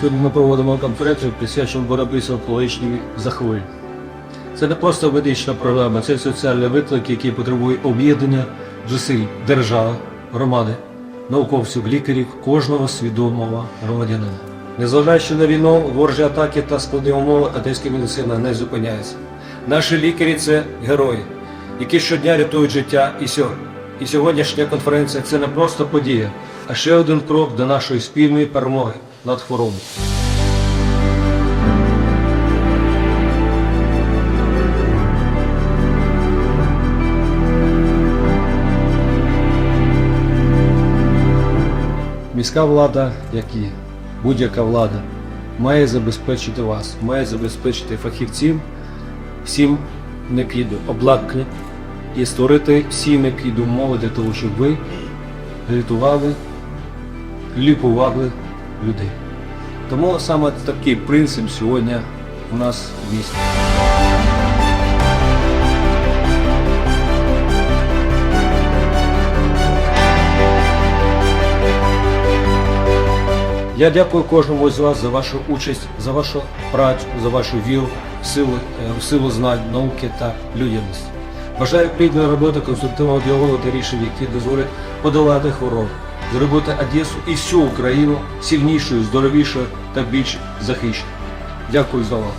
Сьогодні ми проводимо конференцію, присвячену боротьбі з онкологічними захворюваннями. Це не просто медична проблема, це соціальний виклик, який потребує об'єднання зусиль держави, громади, науковців, лікарів, кожного свідомого громадянина. Незважаючи на війну, ворожі атаки та складні умови, одеська медицина не зупиняється. Наші лікарі це герої, які щодня рятують життя і сьогодні. І сьогоднішня конференція це не просто подія, а ще один крок до нашої спільної перемоги над хворобою. Міська влада, як і будь-яка влада, має забезпечити вас, має забезпечити фахівців всім необхідно обладнання і створити всі необхідні умови для того, щоб ви рятували, лікували людей. Тому саме такий принцип сьогодні у нас в місті. Я дякую кожному з вас за вашу участь, за вашу працю, за вашу віру, в силу, е, силу знань, науки та людяності. Бажаю плідної роботи, конструктивного діалогу та рішень, які дозволять подолати хворобу, зробити Одесу і всю Україну сильнішою, здоровішою та більш захищеною. Дякую за увагу.